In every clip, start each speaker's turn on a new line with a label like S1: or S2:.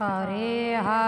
S1: ಹರೇ ಹಾ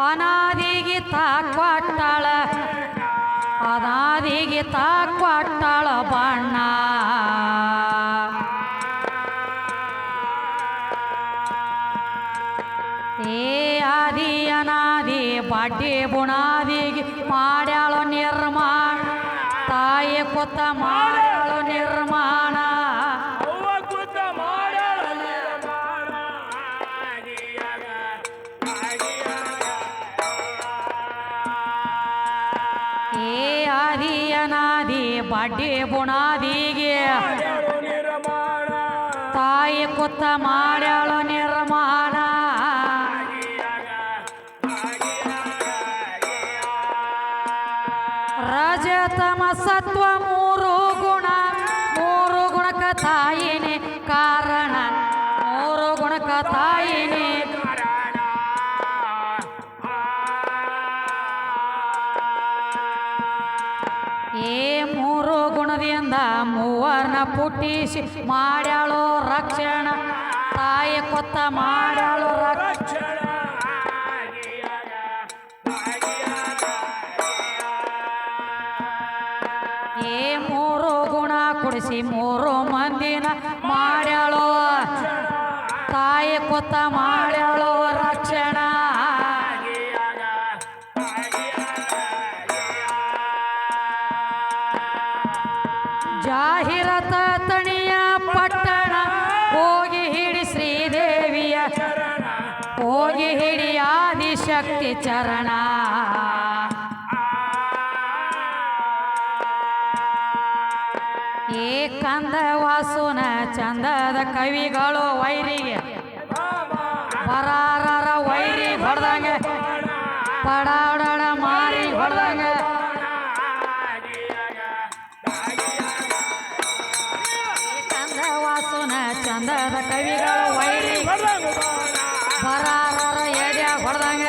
S1: ಅನಾದಿಗೆ ತಾಕ್ವಾಟ್ಟಾಳ ಅನಾದಿಗೆ ತಾಕ್ವಾಟ್ಟಾಳ ಬಣ್ಣ. ಏ ಆದಿ ಅನಾದಿ ಬಡ್ಡಿ ಬುಣಾದಿಗೆ ಮಾಡ್ಯಾಳು ನಿರ್ಮಾಣ. ತಾಯಿ ಕೊತ್ತ ಮಾಡ್ಯಾಳು ಅನಾದಿ ಬಾಡ್ಡಿ ಬುಣಾದಿಗೆ. ತಾಯಿ ಕೊತ್ತ ಮಾಡ್ಯಾಳು ನಿರ್ಮಾಣ. ರಜತಮ ಸತ್ವ ಮೂರು ಗುಣ. ಮೂರು ಗುಣಕ ತಾಯಿನೇ ಕಾರಣ. ಮೂರು ಗುಣಕ ತಾಯಿನೇ ಮೂವರ್ನ ಪುಟ್ಟಿಸಿ ಮಾಡ್ಯಾಳು ರಕ್ಷಣ. ತಾಯಿ ಕೊತ್ತ ಮಾಡ್ಯಾಳು
S2: ರಕ್ಷಣ.
S1: ಏ ಮೂರು ಗುಣ ಕುಡಿಸಿ ಮೂರು ಮಂದಿನ ಮಾಡ್ಯಾಳು. ತಾಯಿ ಕೊತ್ತ ಮಾಡ್ಯಾಳು ಜಾಹಿರತ ತಣಿಯ ಪಟ್ಟಣ. ಹೋಗಿ ಹಿಡಿ ಶ್ರೀದೇವಿಯ ಹೋಗಿ ಹಿಡಿ ಆದಿಶಕ್ತಿ ಚರಣ. ಏ ಕಂದ ವಾಸುನ ಚಂದದ ಕವಿಗಳು ವೈರಿಗೆ. ಪರಾರರ ವೈರಿ ಹೊಡೆದಂಗೆ. ಪಡಾಡಡ ಕವಿಗಳು ವೈರಿ. ಬರಾರರ ಎಡ್ಯ ಹೊಡೆದಂಗ.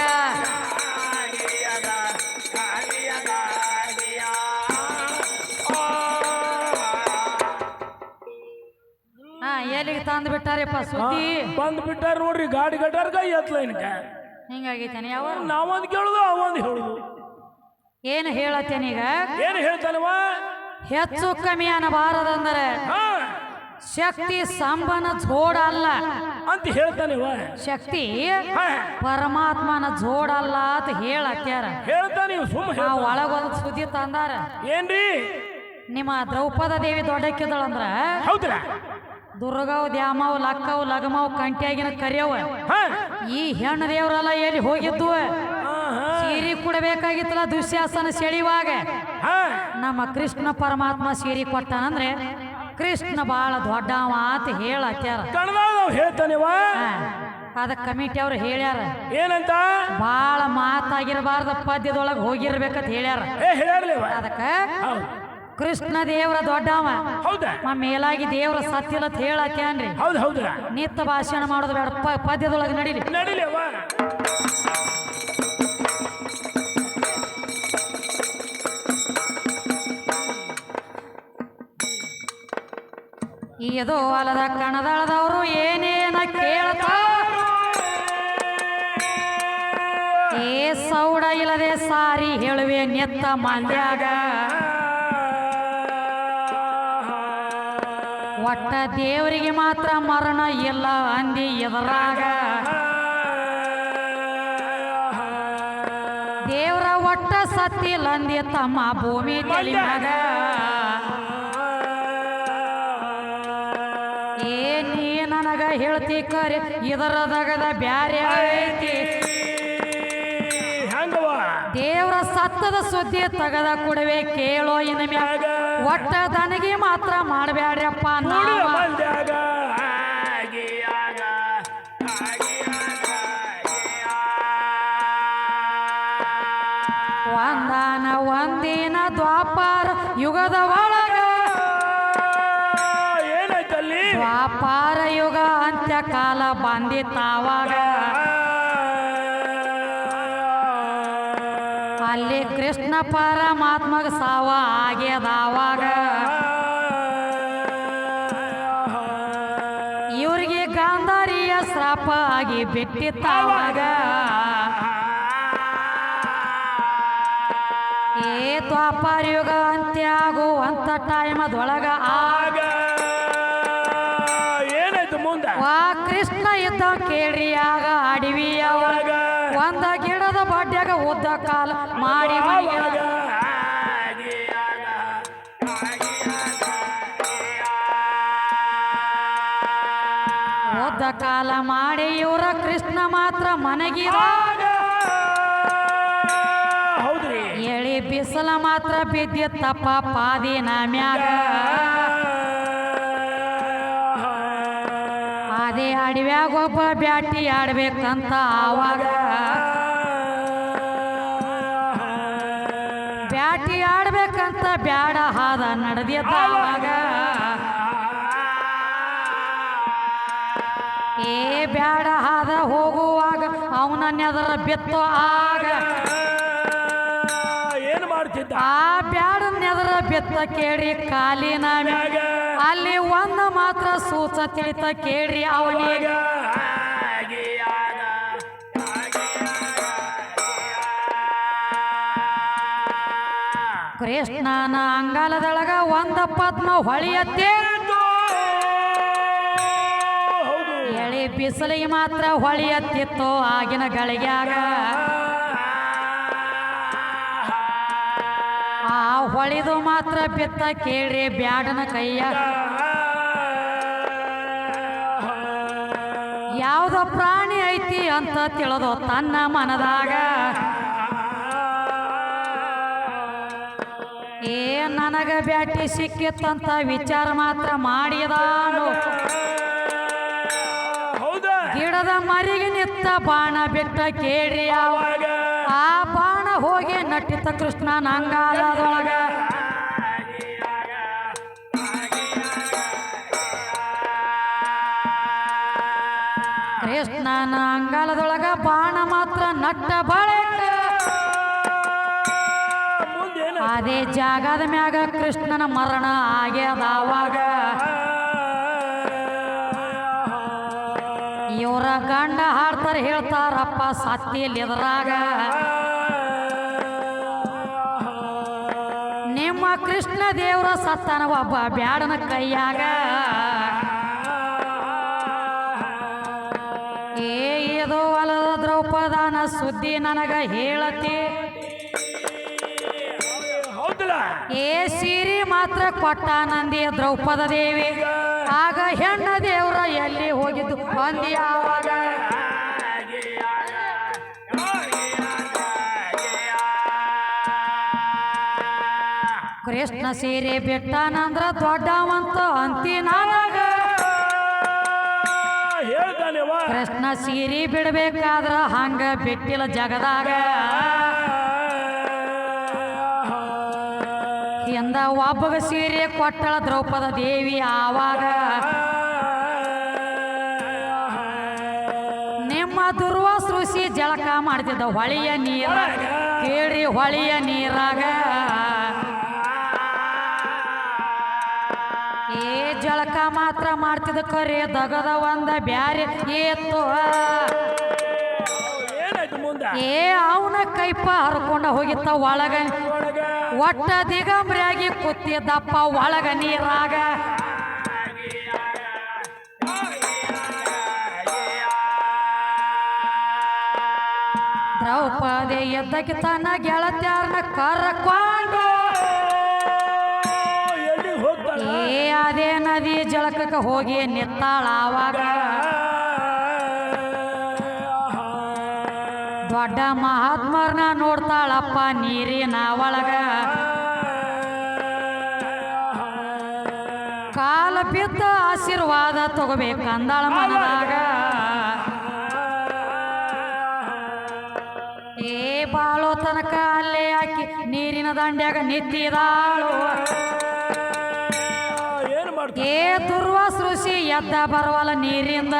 S1: ಹಾ ಎಲ್ಲಿಗೆ ತಂದು ಬಿಟ್ಟಾರಪ್ಪ ಸುದ್ದಿ?
S2: ಬಂದು ಬಿಟ್ಟಾರ ನೋಡ್ರಿ ಗಾಡಿ ಗಡ್ಡಾರ್ಗ ಎತ್ಲೈನ್ಕ
S1: ಹಿಂಗಾಗೈತೇನೆ ಯಾವ
S2: ನಾವೊಂದ್ ಕೇಳುದು ಅವೊಂದು ಹೇಳುದು.
S1: ಏನು ಹೇಳತ್ತೇನೀಗ
S2: ಏನು ಹೇಳ್ತಾನವ?
S1: ಹೆಚ್ಚು ಕಮ್ಮಿ ಅನ್ನಬಾರದಂದರೆ ಶಕ್ತಿ ಸಂಬನ ಜೋಡ ಅಲ್ಲ.
S2: ಅಂತ ಹೇಳ್ತಾನೆ
S1: ಶಕ್ತಿ ಪರಮಾತ್ಮನ ಜೋಡ ಅಲ್ಲ ಅಂತ ಹೇಳತ್ಯಾರ.
S2: ಹೇಳ್ತಾನೆ ಇವ್ ಸುಮ್ಮ
S1: ಆ
S2: ಹೇಳ್ತಾನ.
S1: ಒಳಗೊಂದು ಸುದ್ದಿ ತಂದಾರ.
S2: ಏನ್ರಿ?
S1: ನಿಮ್ಮ ದ್ರೌಪದ ದೇವಿ ದೊಡ್ಡಕ್ಕಿದಳಂದ್ರ
S2: ಹೌದ್ರ?
S1: ದುರ್ಗವ್ ದ್ಯಾಮವ್ ಲಕ್ಕವ್ ಲಗಮವ್ ಕಂಟ್ಯಾಗಿನ ಕರಿಯವ
S2: ಹಾ.
S1: ಈ ಹೆಣ್ಣು ದೇವರೆಲ್ಲ ಎಲ್ಲಿ ಹೋಗಿದ್ದು ಸೀರಿ ಕೊಡಬೇಕಾಗಿತ್ತಲ್ಲ ದುಶ್ಯಾಸನ ಸೆಳಿವಾಗ.
S2: ಹಾ.
S1: ನಮ್ಮ ಕೃಷ್ಣ ಪರಮಾತ್ಮ ಸೀರೆ ಕೊಟ್ಟಾನಂದ್ರೆ ಕೃಷ್ಣ ಬಾಳ ದೊಡ್ಡವ ಅಂತ ಹೇಳತ್ಯಾರ.
S2: ಹೇಳ್ತಾನಿವ
S1: ಅದ ಕಮಿಟಿ ಅವ್ರು ಹೇಳ್ಯಾರ.
S2: ಏನಂತ?
S1: ಬಾಳ ಮಾತಾಗಿರಬಾರ್ದ ಪದ್ಯದೊಳಗೆ ಹೋಗಿರ್ಬೇಕಂತ ಹೇಳ್ಯಾರ. ಅದಕ್ಕ ಕೃಷ್ಣ ದೇವರ ದೊಡ್ಡವ.
S2: ಹೌದಾ?
S1: ಮೇಲಾಗಿ ದೇವರ ಸತ್ಯಲತ್ ಅಂತ ಹೇಳತ್ಯಾನ್ರಿ.
S2: ಹೌದು ಹೌದು.
S1: ನಿತ್ಯ ಭಾಷಣ ಮಾಡೋದು ಬೇಡ ಪದ್ಯದೊಳಗೆ ನಡೀಲಿ.
S2: ನಡಿಲಿವ
S1: ಇದು ಹೊಲದ ಕಣದಳದವರು ಏನೇನ ಕೇಳ್ತಾರ ಏ ಸೌಡ ಇಲ್ಲದೆ ಸಾರಿ ಹೇಳುವೆ ನೆತ್ತ ಮಂದ್ಯಾಗ. ಒಟ್ಟ ದೇವರಿಗೆ ಮಾತ್ರ ಮರಣ ಇಲ್ಲ ಅಂದಿ ಎದರಾಗ. ದೇವರ ಒಟ್ಟ ಸತ್ತಿಲ್ಲ ಅಂದಿ ತಮ್ಮ ಭೂಮಿ ತೆಲಿಮ್ಯಾಗ ಹೇಳ್ತಿ ಕರೆ ಇದರದಗದ ಬ್ಯಾರೆ ಐತಿ. ದೇವ್ರ ಸತ್ತದ ಸುದ್ದಿ ತಗದ ಕೊಡುವೆ ಕೇಳೋ ಇನ್ಮ್ಯಾಗ ಒಟ್ಟ ದನಗಿ ಮಾತ್ರ ಮಾಡಬ್ಯಾಡ್ರಪ್ಪ ನಾವು. ಪರಮಾತ್ಮಗ ಸಾವ ಆಗ್ಯದಾವಾಗ ಇವ್ರಿಗೆ ಗಾಂಧಾರಿಯ ಶ್ರಾಪ ಆಗಿ ಬಿಟ್ಟಿತ್ತಾವಾಗ ಏ ದ್ವಾಪಾರ ಯುಗ ಅಂತ್ಯ ಆಗುವಂತ ಟೈಮದೊಳಗ
S2: ಆಗ ಏನಾಯ್ತು ಮುಂದೆ?
S1: ವಾ ಕೃಷ್ಣ ಇದ್ದ ಕೇಳ್ರಿ ಆಗ ಅಡವಿಯ ಒಂದ ಗಿಡದ ಬಡ್ಡ್ಯಾಗ ಉದ್ದ ಕಾಲ ಮಾಡಿ ಮೈಗೆ ಕಾಲ ಮಾಡಿ ಇವರ ಕೃಷ್ಣ ಮಾತ್ರ ಮನಗಿದ ಎಳಿ ಬಿಸಲ ಮಾತ್ರ ಬಿದ್ದಿತ್ತಪ್ಪ ಪಾದಿ ಮ್ಯಾಗ ಅದೇ ಅಡವ್ಯಾಗ ಒಬ್ಬ ಬ್ಯಾಟಿ ಆಡ್ಬೇಕಂತ ಆವಾಗ. ಬ್ಯಾಟಿ ಆಡ್ಬೇಕಂತ ಬ್ಯಾಡ ಹಾದ ನಡೆದಿದ್ದ ಆವಾಗ. ಏ ಬ್ಯಾಡ ಆದ ಹೋಗುವಾಗ ಅವನ ನೆದರ ಬಿತ್ತು ಆಗ.
S2: ಏನು ಮಾಡ್ತಿದ್ದ?
S1: ಆ ಬ್ಯಾಡ ನೆದರ ಬಿತ್ತ ಕೇಳಿ ಕಾಲಿನ ಮ್ಯಾಗ ಅಲ್ಲಿ ಒಂದು ಮಾತ್ರ ಸೂಚ ತಿಳಿತ ಕೇಳ್ರಿ ಅವನಿಗೆ. ಕೃಷ್ಣನ ಅಂಗಾಲದೊಳಗ ಒಂದ ಪದ್ಮ ಹೊಳೆಯತ್ತೆ. ಬಿಸಿಲಿಗೆ ಮಾತ್ರ ಹೊಳೆಯತ್ತಿತ್ತು ಆಗಿನ ಗಳಿಗ್ಯಾಗ. ಆ ಹೊಳಿದು ಮಾತ್ರ ಬಿತ್ತ ಕೇಳಿ ಬ್ಯಾಡನ ಕೈಯ. ಯಾವುದೋ ಪ್ರಾಣಿ ಐತಿ ಅಂತ ತಿಳಿದು ತನ್ನ ಮನದಾಗ. ಏ ನನಗ ಬ್ಯಾಟಿ ಸಿಕ್ಕಿತ್ತಂತ ವಿಚಾರ ಮಾತ್ರ ಮಾಡಿದಾನು. ಗಿಡದ ಮರಿಗೆ ನಿತ್ತ ಬಾಣ ಬಿಟ್ಟ ಕೇಳಿ ಯಾವಾಗ ಆ ಬಾಣ ಹೋಗಿ ನಟ್ಟಿತ ಕೃಷ್ಣನ ನಂಗಾಲದೊಳಗ ಕೃಷ್ಣನ ಅಂಗಾಲದೊಳಗ ಬಾಣ ಮಾತ್ರ ನಟ್ಟ ಬಳಿಕ. ಅದೇ ಜಾಗದ ಮ್ಯಾಗ ಕೃಷ್ಣನ ಮರಣ ಆಗ್ಯದಾವಾಗ ಇವರ ಗಂಡ ಹಾಡ್ತಾರೆ ಹೇಳ್ತಾರಪ್ಪ ಸತ್ತಿಯಲ್ಲಿ ಎದುರಾಗ. ನಿಮ್ಮ ಕೃಷ್ಣ ದೇವರ ಸತ್ತನ ಒಬ್ಬ ಬ್ಯಾಡನ ಕೈಯಾಗ. ಏ ಇದು ಅಲದ ದ್ರೌಪದನ ಸುದ್ದಿ ನನಗ ಹೇಳತಿ. ಏ ಸೀರೆ ಮಾತ್ರ ಕೊಟ್ಟ ನಂದಿ ದ್ರೌಪದ ದೇವಿ. ಆಗ ಹೆಣ್ಣ ದೇವ್ರ ಎಲ್ಲಿ ಹೋಗಿದ್ದು? ಅಂದಿ ಆವಾಗ ಕೃಷ್ಣ ಸೀರೆ ಬಿಟ್ಟನಂದ್ರ ದೊಡ್ಡವಂತ ಅಂತಿ ನನಗ ಕೃಷ್ಣ ಸೀರೆ ಬಿಡ್ಬೇಕಾದ್ರ ಹಂಗ ಬಿಟ್ಟಿಲ್ಲ ಜಗದಾಗ. ಹಿಂದ ಒಬ್ಬಗ ಸೀರೆ ಕೊಟ್ಟಳ ದ್ರೌಪದ ದೇವಿ ಆವಾಗ. ನಿಮ್ಮ ದುರ್ವ ಸೃಷಿ ಜಳಕ ಮಾಡ್ತಿದ್ದ ಹೊಳೆಯ ನೀರ ಕೇಳಿ ಹೊಳೆಯ ನೀರಾಗ. ಏ ಜಳಕ ಮಾತ್ರ ಮಾಡ್ತಿದ್ದ ಕರೆ ದಗದ ಒಂದ ಬ್ಯಾರೆ ಏತ್ತು ಏ ಅವನ ಕೈಪ ಹರ್ಕೊಂಡ ಹೋಗಿತ್ತ ಒಳಗ. ಒಟ್ಟ ದಿಗಂಬ್ರಿಯಾಗಿ ಕೂತಿದ್ದಪ್ಪ ಒಳಗ ನೀರಾಗ. ದ್ರೌಪದಿ ಎದ್ದಕ್ಕೆ ತನ್ನ ಗೆಳತ್ಯಾರನ್ನ ಕರ್ಕೊಂಡು. ಏ ಅದೇ ನದಿ ಜಳಕಕ್ಕೆ ಹೋಗಿ ನಿತ್ತಾಳ ಆವಾಗ. ದೊಡ್ಡ ಮಹಾತ್ಮರ್ನ ನೋಡ್ತಾಳಪ್ಪ ನೀರಿನ ಒಳಗ. ಕಾಲ ಬಿದ್ದ ಆಶೀರ್ವಾದ ತಗೋಬೇಕಂದಾಳ ಮನದಾಗ. ಏ ಬಾಳೋ ತನಕ ಅಲ್ಲೇ ಹಾಕಿ ನೀರಿನ ದಂಡ್ಯಾಗ ನಿಂತಿದಾಳು ಏ ದುರ್ವಾಸ ಋಷಿ ಎದ್ದ ಬರವಲ್ಲ ನೀರಿಂದ.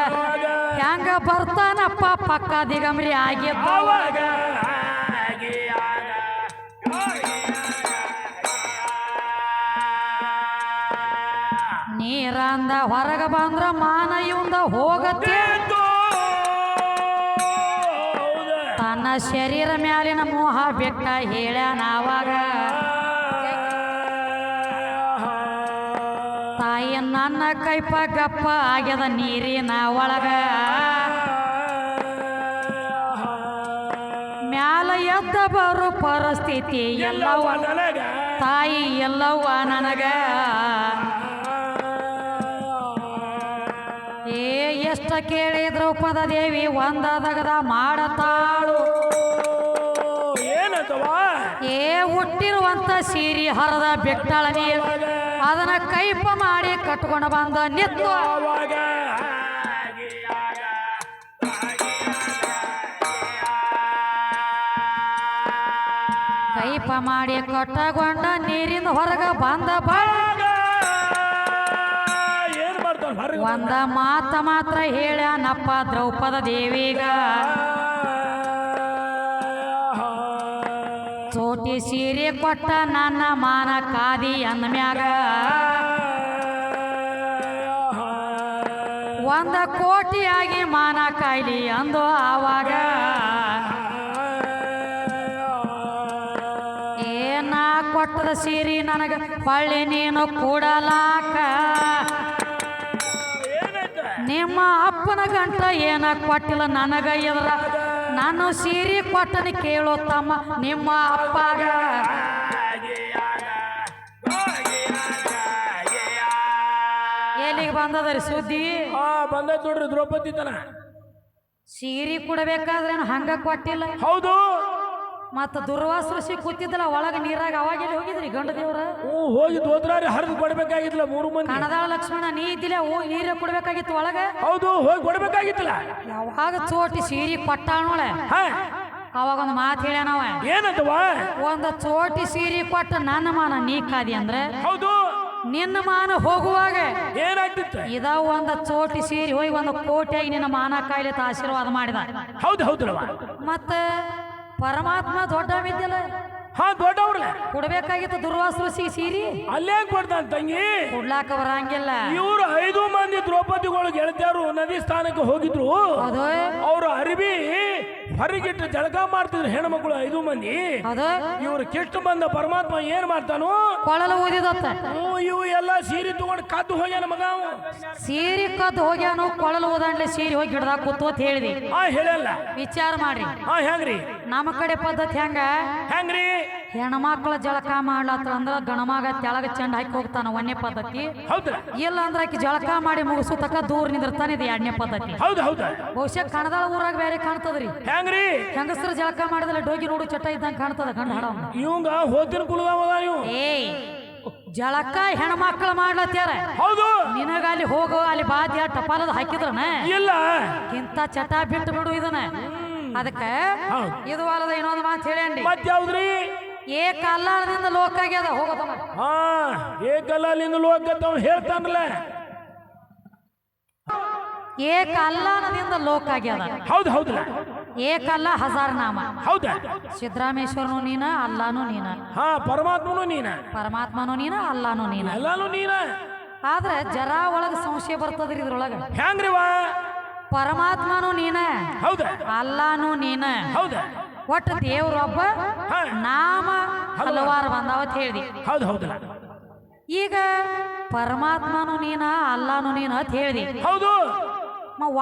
S1: ಹೆಂಗ ಬರ್ತಾನಪ್ಪ ಪಕ್ಕ ದಿಗಂಬರಿ ಆಗಿದ್ದ?
S2: ಅವಾಗ
S1: ನೀರಂದ ಹೊರಗ ಬಂದ್ರ ಮಾನ ಇವಂದ ಹೋಗತ್ತೆ ತನ್ನ ಶರೀರ ಮ್ಯಾಲಿನ ಮೋಹ ಬಿಟ್ಟ ಹೇಳ್ಯಾನ ಅವಾಗ. ನನ್ನ ಕೈಪ ಗಪ್ಪ ಆಗ್ಯದ ನೀರಿನ ಒಳಗ. ಮ್ಯಾಲ ಎದ್ದ ಬರು ಪರಿಸ್ಥಿತಿ ಎಲ್ಲವ. ತಾಯಿ ಎಲ್ಲವ್ವ ನನಗ. ಏ ಎಷ್ಟ ಕೇಳಿ ದ್ರೌಪದ ದೇವಿ ಒಂದದಗದ ಮಾಡತಾಳು.
S2: ಏನಂತವಾ
S1: ಏ ಹುಟ್ಟಿರುವಂತ ಸೀರಿ ಹರದ ಬೆಟ್ಟಳ ನೀರು ಅದನ್ನ ಕೈಪ ಮಾಡಿ ಕಟ್ಕೊಂಡು ಬಂದ ನಿತ್ತು ಕೈಪ ಮಾಡಿ ಕಟ್ಟಗೊಂಡ ನೀರಿಂದ ಹೊರಗ ಬಂದ ಬಾಳ ಒಂದ ಮಾತ ಮಾತ್ರ ಹೇಳ್ಯಾನಪ್ಪ ದ್ರೌಪದ ದೇವಿಗ. ಚೋಟಿ ಸೀರೆ ಕೊಟ್ಟ ನನ್ನ ಮಾನ ಕಾದಿ ಅಂದಮ್ಯಾಗ ಒಂದ ಕೋಟಿಯಾಗಿ ಮಾನ ಕಾಯ್ಲಿ ಅಂದು ಆವಾಗ. ಏನ ಕೊಟ್ಟದ ಸೀರಿ ನನಗ ಹೊಳ್ಳಿ ನೀನು ಕೂಡಲಾಕ. ನಿಮ್ಮ ಅಪ್ಪನ ಗಂಟ ಏನ ಕೊಟ್ಟಿಲ್ಲ ನನಗ ಎದ್ರ ನಾನು ಸೀರೆ ಕೊಟ್ಟನ ಕೇಳೋ ತಮ್ಮ ನಿಮ್ಮ ಅಪ್ಪಾಗ. ಎಲ್ಲಿಗೆ ಬಂದದ್ರಿ ಸುದ್ದಿ?
S2: ಆ ಬಂದೈತ್ ನೋಡ್ರಿ ದ್ರೌಪದಿ ತನ.
S1: ಸೀರೆ ಕೊಡಬೇಕಾದ್ರೆ ಹಂಗ ಕೊಟ್ಟಿಲ್ಲ?
S2: ಹೌದು.
S1: ಮತ್ತ ದುರ್ವಾಸ ಋಷಿ ಕೂತಿದ್ದಲ್ಲ ಒಳಗ ನೀರಾಗ ಅವಾಗ ಹೋಗಿದ್ರಿ ಗಂಡ ದೇವ್ರ?
S2: ಹ್ಞೂ ಹೋಗಿ ದೋತ್ರಾರಿ ಹರಿದು ಕೊಡ್ಬೇಕಾಗಿತ್ತಲ್ಲ ಮೂರು ಮಂದಿ.
S1: ಕಣದಾಳ ಲಕ್ಷ್ಮಣ ನೀ ಇದ್ದಿಲ್ಲ ಓ ನೀರೇ ಕೊಡ್ಬೇಕಾಗಿತ್ತು ಒಳಗ?
S2: ಹೌದು ಹೋಗಿ ಕೊಡ್ಬೇಕಾಗಿತ್ತಲ್ಲ
S1: ಯಾವಾಗ ಚೋಟಿ ಸೀರಿ ಕೊಟ್ಟಾಣೋಳೆ
S2: ಹಾ.
S1: ಅವಾಗ ಒಂದು ಮಾತು ಹೇಳ್ಯಾನವ.
S2: ಏನಂತವಾ
S1: ಒಂದು ಚೋಟಿ ಸೀರಿ ಕೊಟ್ಟ ನನ್ನ ಮಾನ ನೀ ಕಾದಿ ಅಂದ್ರೆ?
S2: ಹೌದು.
S1: ನಿನ್ನ ಮಾನ ಹೋಗುವಾಗ?
S2: ಏನಾಗ್ತಿತ್ತು
S1: ಇದ ಒಂದು ಚೋಟಿ ಸೀರಿ ಹೋಗಿ ಒಂದು ಕೋಟಿಯಾಗಿ ನಿನ್ನ ಮಾನ ಕಾಯಿಲೆ ಆಶೀರ್ವಾದ ಮಾಡಿದ.
S2: ಹೌದು ಹೌದು.
S1: ಮತ್ತ ಪರಮಾತ್ಮ ದೊಡ್ಡ ವಿದ್ಯಲ್ಲ
S2: ಹಾ ದೊಡ್ಡವ್ರಲ್ಲ.
S1: ಕೊಡ್ಬೇಕಾಗಿತ್ತು ದುರ್ವಾಸ ಋಷಿಗೆ ಸೀರಿ.
S2: ಅಲ್ಲೇ ಕೊಡ್ತಾನ ತಂಗಿ?
S1: ಕೊಡ್ಲಾಕ ಬರಂಗಿಲ್ಲ.
S2: ಇವ್ರು ಐದು ಮಂದಿ ದ್ರೌಪದಿಗಳು ಗೆಳತಿಯರು ನದಿ ಸ್ಥಾನಕ್ಕೆ ಹೋಗಿದ್ರು.
S1: ಹೌದು
S2: ಅವರು ಅರಿವಿ ಹೊರಗಿಟ್ಟು ಜಳಕ ಮಾಡ್ತಿದ್ರು ಹೆಣ್ಮಕ್ಳು ಐದು ಮಂದಿ. ಇವ್ರು ಕೆಟ್ಟು ಬಂದ ಪರಮಾತ್ಮ ಏನ್ ಮಾಡ್ತಾನು?
S1: ಕೊಳಲು ಊದಿದತ್ತ.
S2: ಇವು ಎಲ್ಲ ಸೀರೆ ತಗೊಂಡು ಕದ್ದು ಹೋಗ್ಯಾನ ಮಗ ಅವ.
S1: ಸೀರೆ ಕದ್ದು ಹೋಗ್ಯಾನು ಕೊಳಲು ಓದಾಂಡ್ಲೆ ಸೀರಿ ಹೋಗಿ ಗಿಡದಾಗ ಕೂತು ಅಂತ ಹೇಳಿದಿ.
S2: ಹಾ ಹೇಳಲ್ಲ.
S1: ವಿಚಾರ ಮಾಡ್ರಿ.
S2: ಹಾ ಹೆಂಗ್ರಿ?
S1: ನಮ್ಮ ಕಡೆ ಪದ್ಧತಿ ಹೆಂಗ?
S2: ಹೆಂಗ್ರಿ?
S1: ಹೆಣ್ಮಕ್ಳ ಜಳಕ ಮಾಡ್ಲತ್ರ ಅಂದ್ರ ಗಣಮಗ ತೆಳಗ ಚೆಂಡ ಹಾಕಿ ಹೋಗ್ತಾನ ಒಂದನೇ ಪದ್ಧತಿ. ಇಲ್ಲ ಅಂದ್ರ ಆಕಿ ಜಳಕ ಮಾಡಿ ಮುಗಿಸು ತಕ ದೂರ ನಿಂದಿರ್ತಾನೆ ಇದು ಎರಡನೇ ಪದ್ಧತಿ.
S2: ಹೌದು ಹೌದ.
S1: ಬಹುಶಃ ಕಣದಾಳ ಊರಾಗ ಬೇರೆ ಕಾಣ್ತದ್ರಿ.
S2: ಹೆಂಗ್ರಿ?
S1: ಹೆಂಗಸರು ಜಳಕ ಮಾಡಿದ್ರೆ ಡೋಗಿ ನೋಡು ಚಟ ಇದ್ದಂಗ ಕಾಣ್ತದ ಗಂಡ ಹಡ
S2: ಇವಂಗ ಹೋತಿನ
S1: ಏಯ್ ಜಳಕ ಹೆಣ್ಮಕ್ಳು ಮಾಡ್ಲತ್ತಾರ
S2: ಹೌದು.
S1: ನಿನಗ ಅಲ್ಲಿ ಹೋಗೋ ಅಲ್ಲಿ ಬಾದ್ಯ ಟಪಾಲದ ಹಾಕಿದ್ರನ?
S2: ಇಲ್ಲ.
S1: ಇಂತ ಚಟ ಬಿಟ್ಟು ಬಿಡು ಇದನ್ನ. ಅದಕ್ಕ
S2: ಹೌದ್.
S1: ಇದು ಅಲ್ಲದ ಇನ್ನೊಂದು ಮಾತು ಹೇಳೇನ್ರಿ?
S2: ಮತ್ ಯಾವ್ದ್ರಿ?
S1: ಏ ಕಲ್ಲಾಳದಿಂದ ಲೋಕ ಆಗ್ಯದ ಹೋಗೋದಮ್ಮ
S2: ಹಾ ಏಕಲ್ಲಿಂದ ಲೋಕ ಹೇಳ್ತಾನಲ್ಲ
S1: ಏ ಲೋಕ ಆಗ್ಯದ.
S2: ಹೌದು ಹೌದಲ್ಲ
S1: ಏಕಲ್ಲ ಹಜಾರ್ ನಾಮ.
S2: ಹೌದು.
S1: ಸಿದ್ದರಾಮೇಶ್ವರನು ನೀನ ಅಲ್ಲಾನು ನೀನ.
S2: ಹಾ ಪರಮಾತ್ಮನು ನೀನ.
S1: ಪರಮಾತ್ಮನು ನೀನ ಅಲ್ಲಾನು ನೀನ.
S2: ಅಲ್ಲಾನು ನೀನ.
S1: ಆದ್ರೆ ಜರಾ ಒಳಗ ಸಂಶಯ ಬರ್ತದ್ರಿ ಇದ್ರೊಳಗ.
S2: ಹೆಂಗ್ರಿವಾ
S1: ಪರಮಾತ್ಮನು ನೀನ.
S2: ಹೌದಾ.
S1: ಅಲ್ಲಾನು ನೀನ.
S2: ಹೌದು.
S1: ಒಟ್ಟು ದೇವ್ರೊಬ್ಬ ನಾಮ ಹಲವಾರು ಬಂದಾವತ್ ಹೇಳಿದಿ
S2: ಹೌದು ಹೌದಲ್ಲ
S1: ಈಗ ಪರಮಾತ್ಮನು ನೀನ ಅಲ್ಲಾನು ನೀನ ಅಂತ ಹೇಳಿದಿ
S2: ಹೌದು.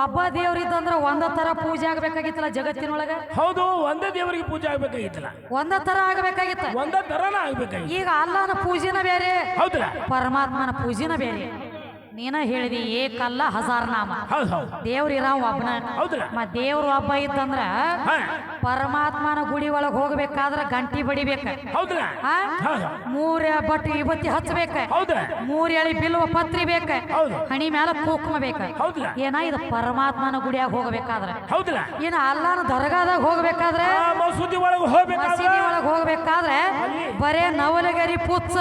S1: ಒಬ್ಬ ದೇವ್ರಿದ್ದಂದ್ರ ಒಂದ ತರ ಪೂಜೆ ಆಗ್ಬೇಕಾಗಿತ್ತಲ್ಲ ಜಗತ್ತಿನೊಳಗ?
S2: ಹೌದು ಒಂದೇ ದೇವರಿಗೆ ಪೂಜೆ ಆಗ್ಬೇಕಾಗಿತ್ತಲ್ಲ.
S1: ಒಂದ ತರ ಆಗ್ಬೇಕಾಗಿತ್ತ.
S2: ಒಂದೇ ತರನ ಆಗ್ಬೇಕಾಗಿತ್ತು.
S1: ಈಗ ಅಲ್ಲನ ಪೂಜೆನ ಬೇರೆ
S2: ಹೌದಲ್ಲ
S1: ಪರಮಾತ್ಮನ ಪೂಜೆನ ಬೇರೆ. ನೀನ ಹೇಳಿದಿ ಏಕಲ್ಲ ಹಜಾರ್ ನಾಮ.
S2: ಹೌದು ಹೌದು
S1: ದೇವ್ರ ಇರಾವ ಒಬ್ಬನ ಮತ್ ದೇವ್ರ ಒಬ್ಬ ಇತ್ತಂದ್ರ ಪರಮಾತ್ಮನ ಗುಡಿ ಒಳಗ್ ಹೋಗ್ಬೇಕಾದ್ರ ಗಂಟಿ ಬಡಿಬೇಕ. ಮೂರ್ ಬಟ್ ಇವತ್ತಿ ಹಚ್ಚಬೇಕ ಮೂರ್ ಎಳಿ ಬಿಲ್ವ ಪತ್ರಿ ಬೇಕ ಹಣಿ ಮೇಲೆ ಕುಂಕುಮ ಬೇಕ ಏನ ಇದು ಪರಮಾತ್ಮನ ಗುಡಿಯಾಗ ಹೋಗ್ಬೇಕಾದ್ರ? ಏನ ಅಲ್ಲಾನ ದರ್ಗಾದಾಗ ಹೋಗ್ಬೇಕಾದ್ರೆ?
S2: ಒಳಗೆ ಹೋಗ್ಬೇಕಾದ್ರೆ?
S1: ಬರೇ ನವಲಗರಿ ಪುಚ್ಚ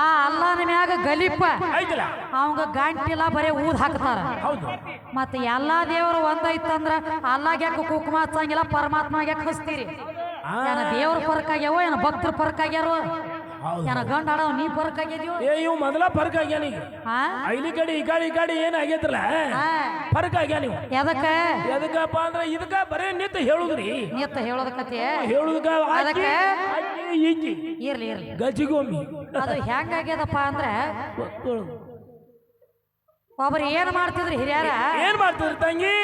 S1: ಆ ಅಲ್ಲಾನ ಮ್ಯಾಗ ಗಲಿಪ.
S2: ಐತಲ್ಲ
S1: ಅವಂಗ ಗಂಟಿಲ್ಲ ಬರೀ ಊದ್ ಹಾಕ್ತಾರ.
S2: ಹೌದು.
S1: ಮತ್ತೆ ಎಲ್ಲಾ ದೇವರು ಒಂದೈತಂದ್ರ ಅಲ್ಲಾಗ ಯಾಕೆ ಕುಂಕುಮ ಹಚ್ಚಂಗಿಲ್ಲ ಪರಮಾತ್ಮ ಯಾಕೆ ಹಚ್ತೀರಿ? ಏನ ದೇವ್ರ ಪರಕ್ ಆಗ್ಯಾವ ಏನ ಭಕ್ತರ ಪರಕ್
S2: ಹೌದು.
S1: ಗಂಡ ಆಡವ್ ನೀ ಪರ್ಕ್ ಆಗ್ಯದ್ಯೋ
S2: ಏ ಇವ್ ಮೊದಲ ಫರ್ಕ್ ಆಗ್ಯಾನ ಈಗ.
S1: ಆ
S2: ಐಲಿ ಕಡೆ ಈ ಕಡೆ ಈ ಕಡೆ ಏನ್ ಆಗೈತ್ರಲ್ಲ ಪರ್ಕ್ ಆಗ್ಯಾನ ನೀವು
S1: ಎದಕ್ಕ?
S2: ಎದಕ್ಕಪ್ಪ ಅಂದ್ರೆ ಇದಕ್ಕ ಬರೇ ನಿತ್ತ ಹೇಳುದ್ರಿ.
S1: ನಿತ್ತ ಹೇಳೋದಕತಿ
S2: ಹೇಳುದಕ್ಕ
S1: ಅದಕ್ಕೆ?
S2: ಈಜಿ
S1: ಇರ್ಲಿ ಇರ್ಲಿ.
S2: ಗಜಿಗೊಮ್ಮಿ.
S1: ಅದು ಹೆಂಗಾಗ್ಯದಪ್ಪ ಅಂದ್ರೆ ಒಬ್ಬರು ಏನ್ ಮಾಡ್ತಿದ್ರಿ ಹಿರಿಯರ?
S2: ಏನ್ ಮಾಡ್ತಿದ್ರಿ ತಂಗಿ?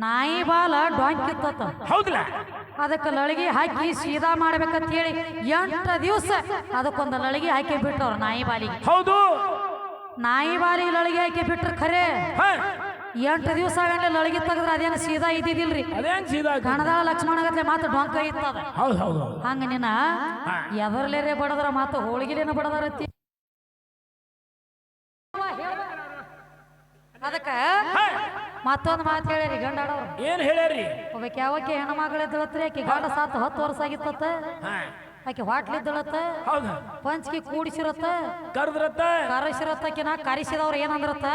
S1: ನಾಯಿ ಬಾಲ ಡೊಂಕಿತ್ತ
S2: ಹೌದಿಲ್ಲ
S1: ಅದಕ್ಕೆ ಲಳಗಿ ಹಾಕಿ ಸೀದಾ ಮಾಡ್ಬೇಕಂತ ಹೇಳಿ ಎಂಟು ದಿವಸ ಅದಕ್ಕೊಂದು ಲಳಗಿ ಹಾಕಿ ಬಿಟ್ಟವ್ರು ನಾಯಿ ಬಾಲಿಗೆ
S2: ಹೌದು.
S1: ನಾಯಿ ಬಾಲಿಗೆ ಲಳಿಗೆ ಹಾಕಿ ಬಿಟ್ರೆ ಖರೆ. ಎಂಟು ದಿವಸ ಆಗಲಿ ಲಳಗಿ ತೆಗೆದ್ರೆ ಅದೇನು ಸೀದಾ ಇದ್ದಿದ್ದಿಲ್ರಿ?
S2: ಗಣದ
S1: ಲಕ್ಷ್ಮಣ ಲಕ್ಷ್ಮಣಗತ್ಲೆ ಮಾತು ಡೊಂಕ ಇತ್ತದ. ಹಂಗ ನಿನ್ನ ಎದರ್ಲೇರೆ ಬಡದ್ರ ಮಾತು ಹೋಳಿಗೆಲೇನ ಬಡದರತ್ತಿ ಅದಕ್ಕ ಮತ್ತೊಂದು ಮಾತು ಹೇಳಿರಿ ಗಂಡಾಡವ್ರು
S2: ಏನ್ ಹೇಳ್ಯಾರಿ?
S1: ಒಬ್ಬಾಕಿ ಯಾವಕ್ಕೆ ಹೆಣ್ಣು ಮಗಳಿದ್ದಳತ್ರಿ ಆಕಿ ಗಂಡ ಸಾತ್ ಹತ್ತು ವರ್ಷ
S2: ಆಗಿತ್ತ
S1: ಆಕೆ ಹೋಟ್ಲಿದ್ದಳತ್ತ ಪಂಚ್ಕಿ ಕೂಡಿಸಿರತ್ತ.
S2: ಕರ್ದ್ರತ್ತ.
S1: ಕರೆಸಿರತ್ತಕಿನ ಕರೆಸಿದವ್ರ ಏನಂದ್ರತ್ತ.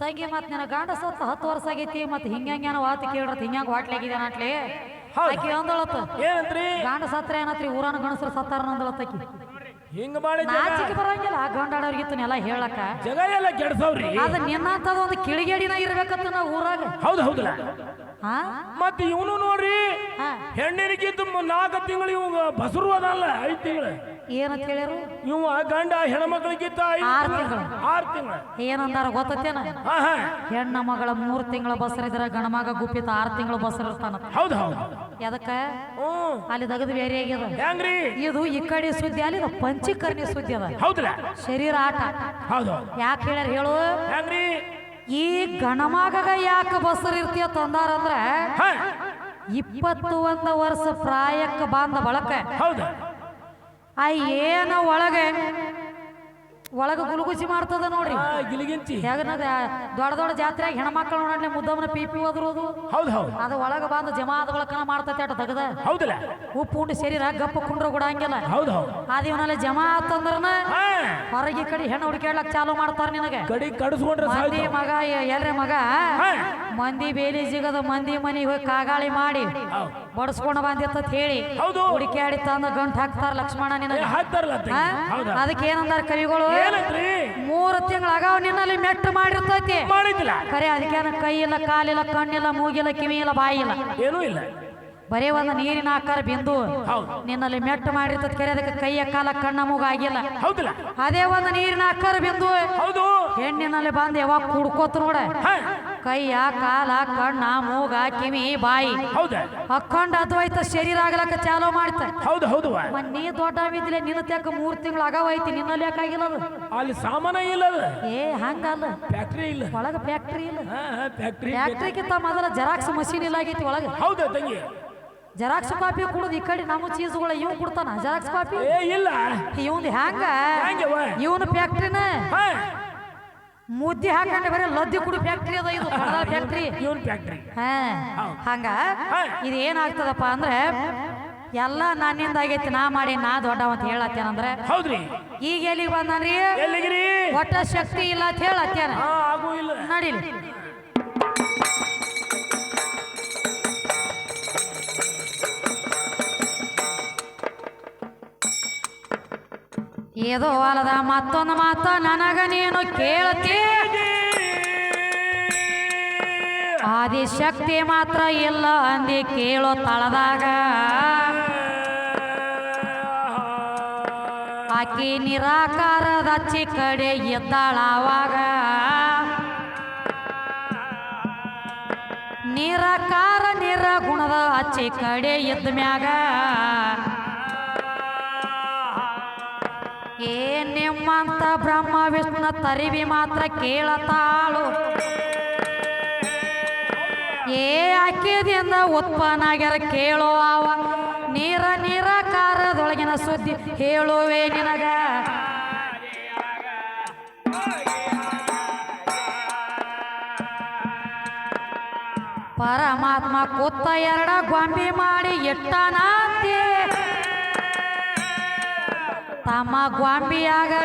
S1: ತಂಗಿ ಮತ್ ನಿನ್ನ ಗಂಡ ಸತ್ತ ಹತ್ತು ವರ್ಷ ಆಗೈತಿ ಮತ್ ಹಿಂಗ್ಯಾಂಗೇನ ವಾತ ಕೇಳ್ರತ್ ಹಿಂಗ್ಯಾಂಗ ಹೋಟ್ಲಾಗಿದ್ದೇನ ಅಂಟ್ಲಿ. ಆಕಿ ಅಂದಳತ್ತ.
S2: ಏನಂತ್ರಿ?
S1: ಗಂಡ ಸತ್ರ ಏನತ್ರಿ? ಊರಾನ ಗಣಸರು ಸತ್ತಾರ ಅಂದಳತ್ತಕಿ
S2: ಹಿಂಗ ಮಾಡಿ ಜಗ.
S1: ನಾಚಿಕೆ ಬರಂಗಿಲ್ಲ. ಗಂಡಾಡವ್ರಿಗಿತ್ತು ಎಲ್ಲ ಹೇಳಕ
S2: ಜಗ ಎಲ್ಲ ಕೆಡ್ಸವ್ರಿ.
S1: ಅದ ನಿನ್ನಂತದ ಒಂದು ಕಿಳಿಗೇಡಿನ ಇರ್ಬೇಕಂತ ನಾವು ಊರಾಗ.
S2: ಹೌದು ಹೌದಲ್ಲ
S1: ಹಾ
S2: ಮತ್ ಇವನು ನೋಡ್ರಿ
S1: ಹಾ.
S2: ಹೆಣ್ಣಿನಕ್ಕಿಂತ ನಾಲ್ಕು ತಿಂಗಳು ಇವಾಗ ಬಸರು ಅದಲ್ಲ ಐದು ತಿಂಗಳು.
S1: ಏನಂತ ಹೇಳ್ಯಾರು
S2: ಇವ ಗಂಡ ಹೆಣ್ಮಕ್ಳಿಗಿಂತ
S1: ಆರು ತಿಂಗಳು.
S2: ಆರು ತಿಂಗಳು.
S1: ಏನಂದಾರ ಗೊತ್ತೇನ ಹೆಣ್ಣ ಮಗಳ ಮೂರು ತಿಂಗಳ ಬಸರಿದ್ರ ಗಣಮಗ ಗುಪ್ಪಿತ ಆರು ತಿಂಗಳು ಬಸರ್ ಇರ್ತಾನ.
S2: ಹೌದು ಹೌದು.
S1: ಎದಕ್ಕ? ಅಲ್ಲಿ ದಗದ ಬೇರೆ ಆಗ್ಯದ.
S2: ಹೆಂಗ್ರಿ?
S1: ಇದು ಈ ಕಡೆ ಸುದ್ದಿ ಅಲ್ಲಿ ಇದು ಪಂಚಕರ್ಣಿ ಸುದ್ದಿ ಅದ.
S2: ಹೌದಲ್ಲ
S1: ಶರೀರ ಆಟ.
S2: ಹೌದು
S1: ಯಾಕೆ ಹೇಳ್ಯಾರ ಹೇಳು?
S2: ಹೆಂಗ್ರಿ?
S1: ಈ ಗಣಮಗ ಯಾಕೆ ಬಸರ್ ಇರ್ತೀಯ ತಂದಾರಂದ್ರ ಇಪ್ಪತ್ತು ಒಂದು ವರ್ಷ ಪ್ರಾಯಕ್ಕೆ ಬಂದ ಬಳಕ
S2: ಹೌದು.
S1: ಆ ಏನೋ ಒಳಗೆ ಒಳಗ ಗುಲುಗುಸಿ ಮಾಡ್ತದ ನೋಡ್ರಿ.
S2: ಆ ಗಿಲಿಗಿಂಚಿ.
S1: ಹೇಗನದ ದೊಡ್ಡ ದೊಡ್ಡ ಜಾತ್ರೆಯಾಗ ಹೆಣ್ಮಕ್ಳು ನೋಡ್ಲಿ ಮುದ್ದಮ್ಮನ ಪೀಪಿ ಒದ್ರೋದು
S2: ಹೌದು ಹೌದು.
S1: ಅದು ಒಳಗ ಬಂದು ಜಮಾದ ಬಳಕನ ಮಾಡ್ತೈತೆ ಅಟ ತಗದ
S2: ಹೌದಲ್ಲ.
S1: ಉಪ್ಪು ಉಂಡು ಶರೀರ ಗಪ್ಪ ಕುಂಡ್ರ ಕೊಡಂಗಿಲ್ಲ.
S2: ಹೌದು ಹೌದು.
S1: ಅದು ಇವನಲ್ಲಿ ಜಮಾ ಆತಂದ್ರನ
S2: ಹಾ.
S1: ಹೊರಗೆ ಈ ಕಡೆ ಹೆಣ್ಣು ಹುಡುಕ್ಯಾಡ್ಲಕ್ ಚಾಲು ಮಾಡ್ತಾರ ನಿನಗೆ.
S2: ಕಡಿ ಕಡಿಸ್ಕೊಂಡ್ರೆ
S1: ಮಂದಿ
S2: ಸಾಯ್ತು
S1: ಮಗ ಎಲ್ರ ಮಗ
S2: ಹಾ.
S1: ಮಂದಿ ಬೇಲಿ ಜಿಗದ ಮಂದಿ ಮನಿಗೆ ಹೋಗಿ ಕಾಗಾಳಿ ಮಾಡಿ
S2: ಹೌದು.
S1: ಬಡಸ್ಕೊಂಡು ಬಂದಿತ್ತ ಹೇಳಿ.
S2: ಹೌದು.
S1: ಹುಡುಕ್ಯಾಡಿ ತಂದ ಗಂಟು ಹಾಕ್ತಾರ ಲಕ್ಷ್ಮಣ ನಿನಗೆ.
S2: ಹಾಕ್ತಾರಲ್ಲ
S1: ಹಾ?
S2: ಹೌದಾ?
S1: ಅದಕ್ಕೆ ಏನಂದಾರ ಕವಿಗಳು?
S2: ಏನಂತ್ರಿ
S1: ಮೂರು ತಿಂಗಳಾಗವ್ ನಿನ್ನಲ್ಲಿ ಮೆಟ್ಟು ಮಾಡಿರ್ತೈತಿ.
S2: ಕರೆ
S1: ಖರೆ ಅದಕ್ಕೇನ ಕೈ ಇಲ್ಲ ಕಾಲಿಲ್ಲ ಕಣ್ಣಿಲ್ಲ ಮೂಗಿಲ್ಲ ಕಿವಿ ಇಲ್ಲ ಬಾಯಿ ಇಲ್ಲ
S2: ಏನೂ ಇಲ್ಲ.
S1: ಬರೇ ಒಂದು ನೀರಿನ ಆಕಾರ ಬಿಂದು ನಿನ್ನಲ್ಲಿ ಮೆಟ್ಟು ಮಾಡಿರ್ತದೆ ಕರೆ ಅದಕ್ಕೆ ಕೈಯ ಕಾಲ ಕಣ್ಣ ಮೂಗ ಆಗಿಲ್ಲ.
S2: ಹೌದಿಲ್ಲ.
S1: ಅದೇ ಒಂದು ನೀರಿನ ಆಕಾರ ಬಿಂದು
S2: ಹೌದು.
S1: ಹೆಣ್ಣಿನಲ್ಲಿ ಬಂದು ಯಾವಾಗ ಕುಡ್ಕೋತ ನೋಡ. ಕೈಯ ಕಾಲ ಕಣ್ಣ ಮೂಗ ಕಿವಿ ಬಾಯಿ.
S2: ಹೌದಾ.
S1: ಅಖಂಡ ಅದ್ವೈತ ಶರೀರ ಆಗ್ಲಕ್ಕ ಚಾಲೋ ಮಾಡ್ತಾರೆ
S2: ಹೌದು ಹೌದು.
S1: ನೀ ದೊಡ್ಡವಿದ್ಲೆ ನಿನ್ನ ತ್ಯಾಕ ಮೂರ್ ತಿಂಗಳು ಆಗವೈತಿ ಐತಿ ನಿನ್ನಲ್ಲಿ ಯಾಕಾಗಿಲ್ಲ ಅದು
S2: ಅಲ್ಲಿ ಸಾಮಾನ ಇಲ್ಲ ಅದು
S1: ಏ ಹಂಗಲ್ಲ.
S2: ಫ್ಯಾಕ್ಟ್ರಿ ಇಲ್ಲ.
S1: ಒಳಗ ಫ್ಯಾಕ್ಟ್ರಿ ಇಲ್ಲ.
S2: ಹಾ ಫ್ಯಾಕ್ಟ್ರಿ
S1: ಫ್ಯಾಕ್ಟ್ರಿಗಿಂತ ಮೊದಲ ಜೆರಾಕ್ಸ್ ಮಷೀನ್ ಇಲ್ಲ ಆಗೈತಿ ಒಳಗ.
S2: ಹೌದಾ ತಂಗಿ.
S1: ಜೆರಾಕ್ಸ್ ಕಾಪಿ ಕುಡುದು ಈ ಕಡೆ ನಮ್ಮ ಚೀಸ್ಗಳ ಇವ್ ಕೊಡ್ತಾನ ಜೆರಾಕ್ಸ್ ಕಾಪಿ
S2: ಏ ಇಲ್ಲ.
S1: ಇವ್ನ್ ಹ್ಯಾಂಗ. ಇವನ ಫ್ಯಾಕ್ಟ್ರಿನ
S2: ಹಾ.
S1: ಮುದ್ದೆ ಹಾಕೊಂಡೆ ಬರೀ ಲದ್ದಿ ಕುಡಿ ಫ್ಯಾಕ್ಟ್ರಿ ಅದ ಇದು ಫ್ಯಾಕ್ಟ್ರಿ
S2: ಇವನ್ ಫ್ಯಾಕ್ಟ್ರಿ
S1: ಹಾ ಹಂಗ. ಇದು ಏನಾಗ್ತದಪ್ಪ ಅಂದ್ರೆ ಎಲ್ಲ ನನ್ನಿಂದ ಆಗೈತಿ ನಾ ಮಾಡಿ ನಾ ದೊಡ್ಡವ ಅಂತ ಹೇಳತ್ತೇನಂದ್ರೆ
S2: ಹೌದ್ರಿ.
S1: ಈಗ ಎಲ್ಲಿಗೆ
S2: ಬಂದ್ರಿ
S1: ಒಟ್ಟ ಶಕ್ತಿ ಇಲ್ಲ ಅಂತ ಹೇಳತ್ತೇನ. ನಡೀಲಿ. ಏದೋ ಅಲ್ಲದ ಮತ್ತೊಂದು ಮಾತ ನನಗ ನೀನು ಕೇಳತಿ. ಆದಿಶಕ್ತಿ ಮಾತ್ರ ಇಲ್ಲ ಅಂದಿ ಕೇಳೋ ತಳದಾಗ. ಆಕಿ ನಿರಾಕಾರದ ಚಿಕ್ಕಡೆ ಕಡೆ ಎದ್ದಾಳ ಆವಾಗ ನಿರಾಕಾರ ನಿರಗುಣದ ಅಚ್ಚಿ ಕಡೆ ಎದ್ದ ಮ್ಯಾಗ. ಏ ನಿಮ್ಮಂತ ಬ್ರಹ್ಮ ವಿಷ್ಣು ತರಿವಿ ಮಾತ್ರ ಕೇಳತಾಳು. ಏ ಅಕ್ಕಿದಿಂದ ಉತ್ಪನ್ನ ಆಗ್ಯಾರ ಕೇಳೋ ಅವ. ನೀರ ನೀರಾಕಾರದೊಳಗಿನ ಸುದ್ದಿ ಹೇಳುವೆ ನಿನಗ. ಪರಮಾತ್ಮ ಕೂತ ಎರಡ ಗೊಂಬಿ ಮಾಡಿ ಇಟ್ಟನಾಂತಿ ತಮ್ಮ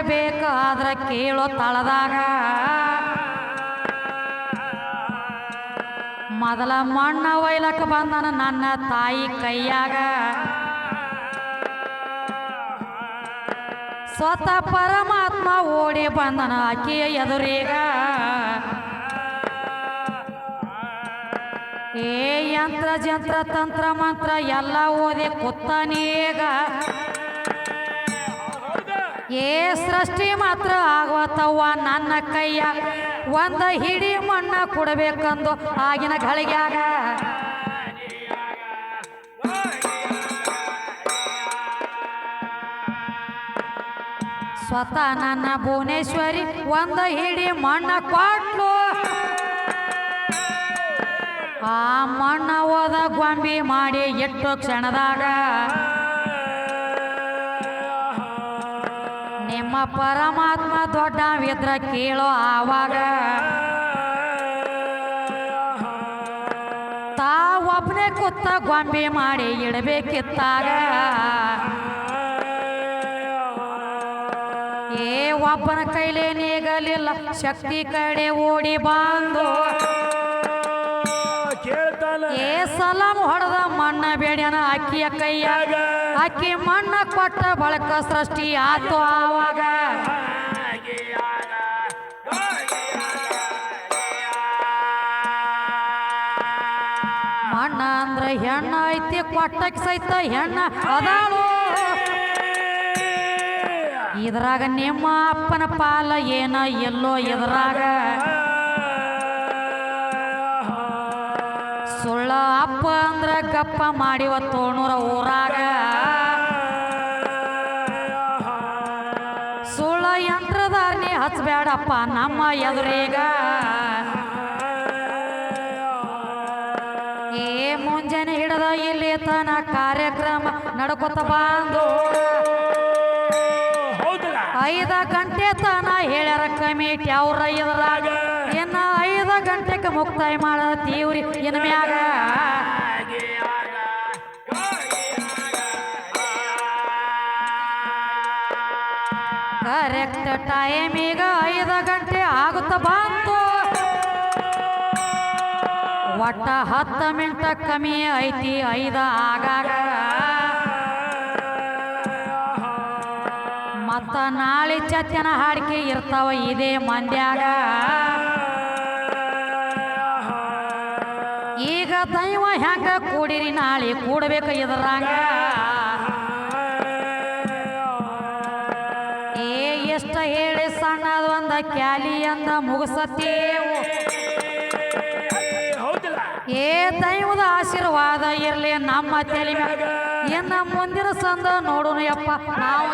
S1: ಬೇಕು ಆದ್ರೆ ಕೇಳೋ ತಳದಾಗ. ಮೊದಲ ಮಣ್ಣ ಒಯ್ಲಕ್ಕ ಬಂದನ ನನ್ನ ತಾಯಿ ಕೈಯಾಗ. ಸ್ವತಃ ಪರಮಾತ್ಮ ಓಡಿ ಬಂದನ ಆಕೆಯ ಎದುರೀಗ. ಏ ಯಂತ್ರ, ಜಂತ್ರ, ತಂತ್ರ, ಮಂತ್ರ ಎಲ್ಲ ಓದಿ ಕುತ್ತನೀಗ ಏ ಸೃಷ್ಟಿ ಮಾತ್ರ ಆಗುವತ್ತವ್ವ ನನ್ನ ಕೈಯ. ಒಂದ ಹಿಡಿ ಮಣ್ಣ ಕೊಡಬೇಕಂದು ಆಗಿನ ಗಳಿಗ್ಯಾಗ ಸ್ವತಃ ನನ್ನ ಭುವನೇಶ್ವರಿ ಒಂದ ಹಿಡಿ ಮಣ್ಣ ಕೊಟ್ಲು. ಆ ಮಣ್ಣ ಹೋದ ಗೊಂಬಿ ಮಾಡಿ ಇಟ್ಟು ಕ್ಷಣದಾಗ. ನಿಮ್ಮ ದೊಡ್ಡ ವ್ಯದ್ರ ಕೇಳೋ ಆವಾಗ ತಾ ಒಬ್ಬನೇ ಕುತ್ತ ಗೊಂಬೆ ಮಾಡಿ ಇಡಬೇಕಿತ್ತಾಗ. ಏ ಒಬ್ಬನ ಕೈಲೇ ನೀಗಲಿಲ್ಲ ಶಕ್ತಿ ಕಡೆ ಓಡಿ ಬಂದು. ಏ ಸಲಾಮ್ ಹೊಡೆದ ಮಣ್ಣ ಬೇಡ್ಯನ ಅಕ್ಕಿಯ ಕೈಯಾಗ ಅಕ್ಕಿ ಮಣ್ಣ ಕೊಟ್ಟ ಬಳಕ ಸೃಷ್ಟಿ ಆತು ಆವಾಗ. ಕೊಟ್ಟಕ್ ಸಹಿತ ಹೆಣ್ಣ ಅದಾಳು. ಇದ್ರಾಗ ನಿಮ್ಮ ಅಪ್ಪನ ಪಾಲ ಏನ ಎಲ್ಲೋ ಇದ್ರಾಗ ಸುಳ್ಳ ಅಪ್ಪ ಅಂದ್ರ ಗಪ್ಪ ಮಾಡಿವ ತೋಣೂರ ಊರಾಗ. ಸುಳ್ಳ ಯಂತ್ರದಾರ್ನಿ ಹಚ್ಚಬೇಡಪ್ಪ ನಮ್ಮ ಎದುರೀಗ. ಹಿಡದ ಇಲ್ಲಿ ತನ ಕಾರ್ಯಕ್ರಮ ನಡ್ಕೊತ ಬಂದು ಐದ ಗಂಟೆ ತನ ಹೇಳ್ಯಾರ ಕಮಿಟಿ ಅವ್ರ ಇದ್ರಾಗ ಇನ್ನ ಐದ ಗಂಟೆಗೆ ಮುಕ್ತಾಯ ಮಾಡ ತೀವ್ರಿ ಇನ್ ಮ್ಯಾಗ. ಕರೆಕ್ಟ್ ಟೈಮಿಗ ಐದ ಗಂಟೆ ಆಗುತ್ತ ಬಂತು ಒಟ್ಟ ಹತ್ತು ಮಿನಿಟ ಕಮ್ಮಿ ಐತಿ, ಐದ ಆಗಾಗ. ಮತ್ತ ನಾಳೆ ಚತ್ಯನ ಹಾಡಿಕೆ ಇರ್ತಾವ ಇದೇ ಮಂದ್ಯಾಗ ಈಗ ದೈವ ಹೆಂಗ ಕೂಡಿರಿ ನಾಳೆ ಕೂಡಬೇಕು ಇದ್ರಾಗ ಏ ಎಷ್ಟ ಹೇಳಿ ಸಣ್ಣದ ಒಂದ ಕ್ಯಾಲಿ ಅಂದ ಮುಗಿಸತ್ತೇವು. ದೈವದ ಆಶೀರ್ವಾದ ಇರಲಿ. ನಮ್ಮ ತಲೆ ಇನ್ನ ಮುಂದಿನ ಸಂದ ನೋಡೋಣ ಯಪ್ಪ. ನಾವು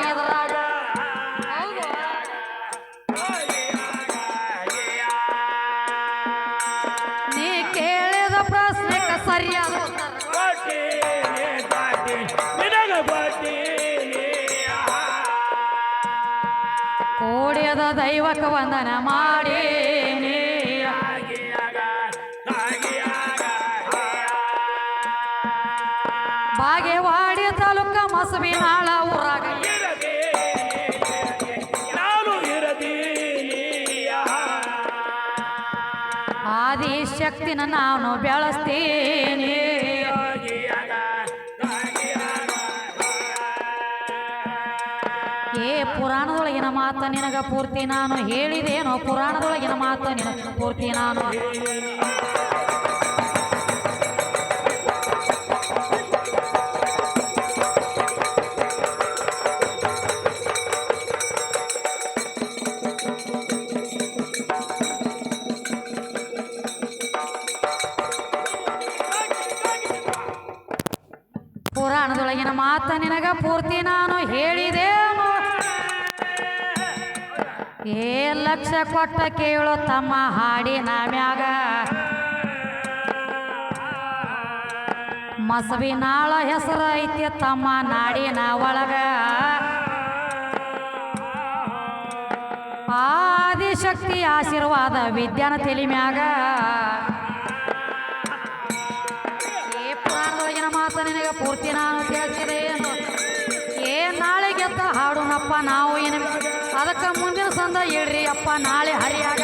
S1: ನೀ ಸರಿಯಾದ ಉತ್ತರ
S2: ಕೊಟ್ಟೀನಿ, ಕೊಟ್ಟೀನಿ, ನಿನಗ ಕೊಟ್ಟೀನಿ.
S1: ದೈವಕ ವಂದನ ಮಾಡೀನಿ ಬಾಗೇವಾಡಿ ತಾಲೂಕ ಮಸಬಿನಾಳ ಊರಾಗ. ಆದಿ ಶಕ್ತಿನ ನಾನು ಬೆಳೆಸ್ತೀನಿ. ಏ ಪುರಾಣದೊಳಗಿನ ಮಾತ ನಿನಗ ಪೂರ್ತಿ ನಾನು ಹೇಳಿದೇನೋ ಪುರಾಣದೊಳಗಿನ ಮಾತ ನಿನಗ ಪೂರ್ತಿ ನಾನು ಪುರಾಣದೊಳಗಿನ ಮಾತ ನಿನಗ ಪೂರ್ತಿ ನಾನು ಹೇಳಿದೆ ಏ ಲಕ್ಷ ಕೊಟ್ಟ ಕೇಳು ತಮ್ಮ ಹಾಡಿನ ಮ್ಯಾಗ. ಮಸವಿನಾಳ ಹೆಸರು ಐತಿ ತಮ್ಮ ನಾಡಿನ ಒಳಗ. ಆದಿಶಕ್ತಿ ಆಶೀರ್ವಾದ ವಿದ್ಯಾನ ತಲಿ ಮ್ಯಾಗ. ನಾವು ಏನು ಅದಕ್ಕೆ ಮುಂದಿನ ಸಂದ ಹೇಳ್ರಿ ಅಪ್ಪ ನಾಳೆ ಹರಿಯಾಗ